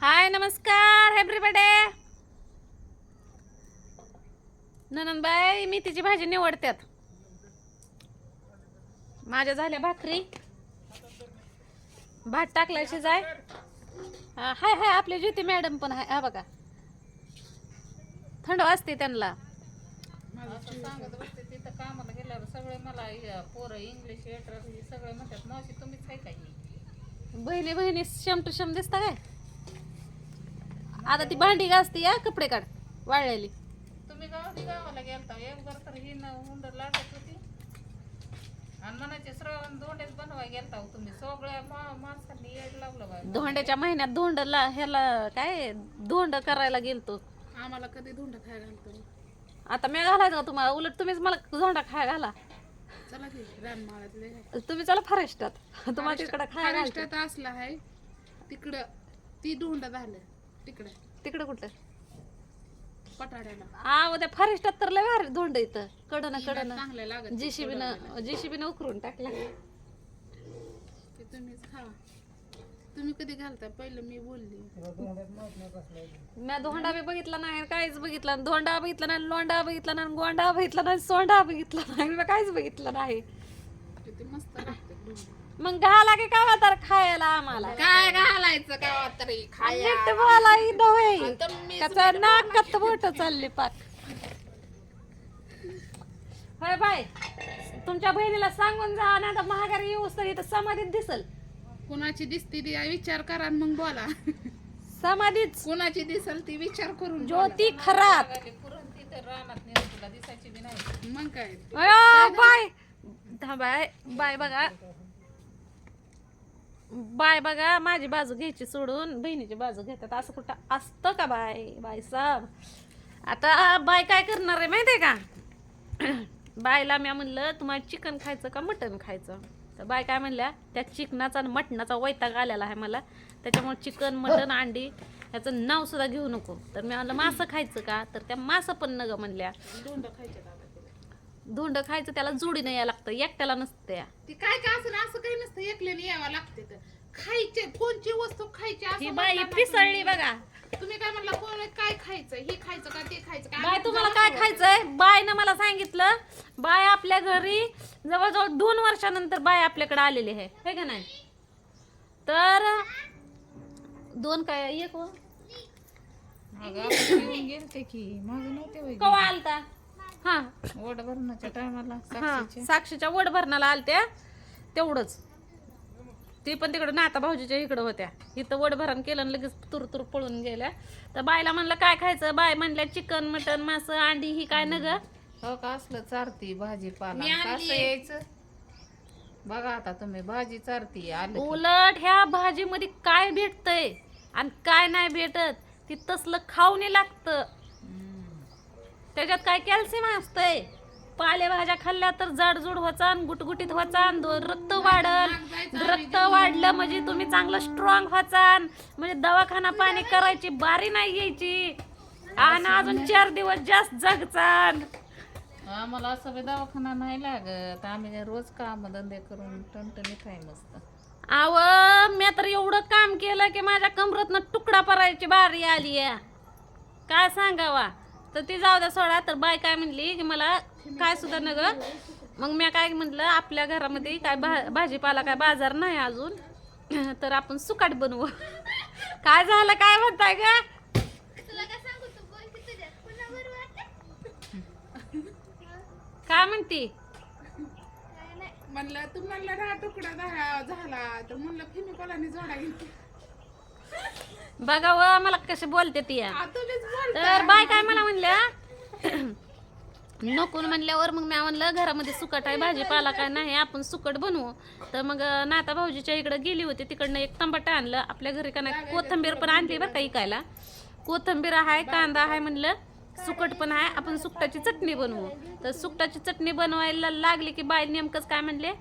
हाय नमस्कार एव्हरीबडे ननंदबाई मी तिची भाजी निवडत्यात. माझ्या झाल्या भाकरी. भात टाकलाय शिजाय हा, हाय हाय आपली ज्योती मॅडम पण हाय. हा बघा. थंड वाजते त्यांना. सांगत बसते तिथं कामाला गेल्यावर सगळे मला पोरं इंग्लिश हे सगळे म्हणतात मावशी तुम्हीच आहे का ही? बहिणी बहिणी शम टू शम दिसता काय? आता ती भांडी घासते या कपडे काढ वाळलेली. तुम्ही गावात गावाला गेलता एक बर तर ही न हुंडर लागत होती. आणि मनाचे श्रावण दोंडेच बनवाय गेलता हो तुम्ही. सगळ्या मा- माणसांनी येड लावलं बाय धोंड्याच्या महिन्यात धोंडला ह्याला काय धोंड करायला गेलतो. आम्हाला कधी धुंड खायला घालतो? आता मी घालायचं का तुम्हाला? उलट तुम्हीच मला धोंडा खाय घाला. चला की तुम्ही चला फॉरेस्टात तुम्हाला तिकडे खाय घालते. महाराष्ट्रात असला आहे तिकडं ती धुंड झालं. तिकडं. तिकडे कुठं? पटाड्याला आ उद्या फॉरेस्टात तर लय भारी धोंड इथं. कडन कडन. चांगलं लागत जेसीबीनं जेसीबीनं उकरून टाकला ते तुम्हीच तुम्ही कधी घालता? पहिलं मी बोलली. मी धोंडा बी बघितला नाही काहीच बघितलं नाही. धोंडा बघितला नाही लोंडा बघितला नाही गोंडा बघितला नाही सोंडा बघितला नाही. मी काहीच बघितलं नाही किती मस्त लागते धुंड मग घाला की का तर खायला आम्हाला? काय घालायचं का तरी? खाया. नीट बोला ही मी त्याचा नाकात बोट चालली पाक. होय बाय तुमच्या बहिणीला सांगून जा नाही तर महागारी येऊस तर इथं समाधीत दिसल. कुणाची दिसती ती विचार करा आणि मग बोला. समाधीच कुणाची दिसल ती विचार करून ज्योती खरात. मग काय? अयो, बाय हा, बाय बाय बघा. बाय बघा माझी बाजू घ्यायची सोडून बहिणीची बाजू घेतात. असं कुठं असतं का बाय? बाय साहेब आता बाय काय करणार आहे माहिती आहे का? बायला मी म्हणलं तुम्हाला चिकन खायचं का मटन खायचं? तर बाय काय म्हणल्या त्या चिकनाचा आणि मटणाचा वैताग आलेला आहे मला. त्याच्यामुळे चिकन मटन अंडी याचं नाव सुद्धा घेऊ नको. तर मी म्हणलं मासं खायचं का? तर त्या मासं पण नग म्हणल्या. धोंड खायचं त्याला जोडीनं यायला लागतं. एकट्याला नसतं या. ती काय काय असं असं काही नसतं एकल्याने यावं लागते तर. खायचे कोणची वस्तू खायची असं ही बाई म्हणला ना तुम्ही. बघा. तुम्ही काय म्हणला कोण काय खायचं हे खायचं का ते खायचं का? बाय आम्ही तुम्हाला काय खायचंय? बायनं मला सांगितलं बाय आपल्या घरी जवळजवळ दोन वर्षानंतर बाय आपल्याकडे आलेली आहे. हे का नाही? तर दोन काय एक हो? अगं, आपण येऊन गेलते की. माझं नव्हते वय कवा आलता? हा. टायमाला हा. साक्षीच्या वड भरणाला आलत्या तेवढंच. ती पण तिकडं नाता भाऊजीच्या इकडं होत्या. इथं वड भरण केलं आणि लगेच तुर तुर पळून गेल्या. तर बायला म्हणलं काय खायचं? बाय म्हणल्या चिकन मटन मासं अंडी ही काय न ग हो का असलं चारती भाजीपाला. मी आणलीये. कसं यायचं? बघा आता तुम्ही भाजी चारती आलं की. उलट ह्या भाजीमध्ये काय भेटतंय आणि काय नाही भेटत ती तसलं खाऊने लागतं. त्याच्यात काय कॅल्शियम असतंय? पालेभाज्या खाल्ल्या तर जाडजूड व्हाचान गुटगुटीत व्हाचान दो- रक्त वाढल. रक्त वाढलं म्हणजे तुम्ही चांगलं स्ट्रॉंग व्हाचान म्हणजे दवाखाना पाणी करायची बारी नाही घ्यायची आणि अजून चार दिवस जास्त जगचान आम्हाला असं दवाखाना नाही लागत. आम्ही रोज काम धंदे करून टणटणीत आहे मस्त. आव मी तर एवढं काम केलं की माझ्या कमरतनं तुकडा परायची बारी आली आहे काय सांगावा? तर ती जाऊ द्या सोडा. तर बाय काय म्हणली की मला काय सुद्धा न ग मग मी काय म्हटलं आपल्या घरामध्ये काय भा भाजीपाला काय बाजार नाही अजून. तर आपण सुकाट बनवू. काय झालं काय म्हणताय ग? काय म्हणती? म्हणलं तू म्हणलं तुकडा झाला. तर म्हणलं फिमिकॉलाने जोडा घेतली बघा व मला कशी बोलते ती. तर बाय काय मला म्हणल्या? नको म्हणल्यावर मग मी म्हणलं घरामध्ये सुकट आहे भाजीपाला काय नाही आपण सुकट बनवू. तर मग नाता भाऊजीच्या इकडे गेली होती तिकडनं एक तंबाटा आणलं आपल्या घरी का नाही कोथंबीर पण आणली बरं का इकायला. कोथंबीर आहे कांदा आहे म्हणलं सुकट पण आहे आपण सुकटाची चटणी बनवू. तर सुकटाची चटणी बनवायला लागली की बाय नेमकंच काय म्हणले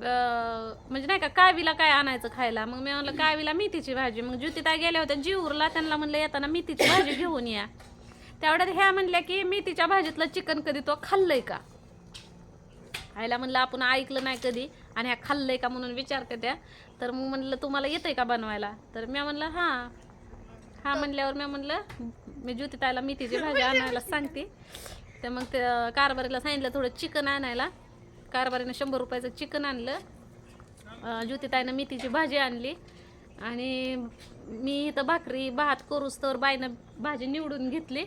म्हणजे नाही का कावीला काय आणायचं खायला? मग मी म्हणलं कावीला मेथीची भाजी. मग ज्योतिता गेल्या होत्या जीवरला त्यांना म्हणलं येताना मेथीची भाजी घेऊन या. तेवढ्यात ह्या म्हणल्या की मेथीच्या भाजीतलं चिकन कधी तो खाल्लंय का? खायला म्हणलं आपण ऐकलं नाही कधी आणि ह्या खाल्लंय का म्हणून विचारते त्या. तर मग म्हणलं तुम्हाला येतंय का बनवायला? तर मी म्हणलं हां. हा म्हणल्यावर मी म्हणलं मी ज्योतिताला मेथीची भाजी आणायला सांगते. तर मग ते कारभारीला सांगितलं थोडं चिकन आणायला. कारभारीनं शंभर रुपयाचं चिकन आणलं. अं, ज्योती ताईनं मेथीची भाजी आणली. आणि मी इथं भाकरी भात करूस तर बाईनं भाजी निवडून घेतली.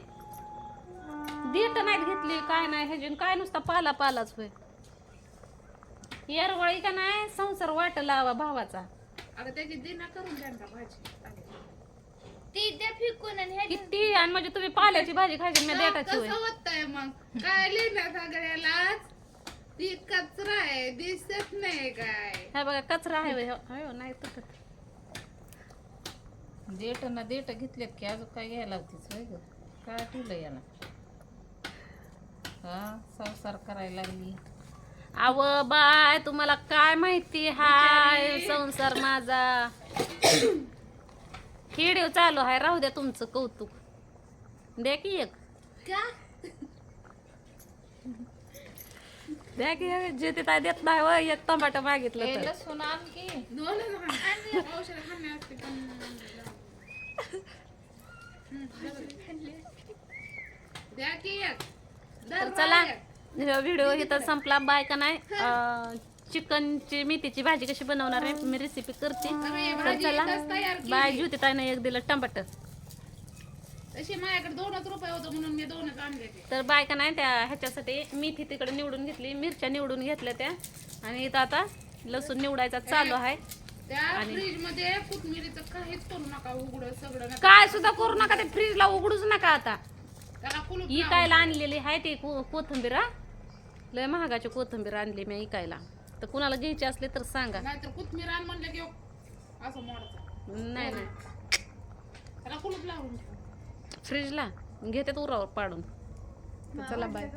देठ नाहीत घेतली काय नाही ह्याची काय नुसता पाला पालाच होय. येरवळी का नाही संसार वाट लावा भावाचा. अगं त्याची दिना करून द्या ना भाजी. ती द्या फिकून आणि ह्याची किती? आणि म्हणजे तुम्ही पाल्याची भाजी खायची मी देठाची होय. कसं होतंय मग? काय लिहिलं सगळ्यालाच ती कचरा आहे दिसत नाही काय. हा बघा कचरा आहे. होय हो, नाही तर देठ ना देठ घेतलेत की अजून काय घ्यायला होतीच होय ग? काय ठेवलं याला? हा संसार करायला लागली. अव बाय तुम्हाला काय माहिती? हाय संसार माझा. व्हिडिओ चालू आहे राहू द्या तुमचं कौतुक. द्या की एक. का? द्या की. जे ते काय देत नाही होय एक टमाटर मागितलं तर. लसूण औषध असते द्या की एक. तर चला व्हिडिओ इथं संपला. बाय का नाही? अं, चिकनची मेथीची भाजी कशी बनवणार आहे मी रेसिपी करते. तर चला. बाय ज्योती ताईने एक दिलं टमाटर. तशी माझ्याकडे दोनच रुपये होतं म्हणून मी दोनच आणले ते. तर बाय का नाही त्या ह्याच्यासाठी मेथी तिकडे निवडून घेतली मिरच्या निवडून घेतल्या त्या. आणि इथं आता लसूण निवडायचा चालू आहे. त्या फ्रीजमध्ये कोथमिरीचं काहीच करू नका उघड सगळं नका. काय सुद्धा करू नका ते फ्रीजला उघडूच नका आता. त्याला कुलूप इकायला आणलेली आहे ती को- कोथिंबीर हा. लय महागाची कोथिंबीर आणली मी इकायला तर कुणाला घ्यायची असली तर सांगा. नाहीतर कोथमीर आण म्हणलं की असं नाही नाही. त्याला कुलूप लावून ठेव. फ्रीजला घेतात उरावर पाडून. तर चला बाय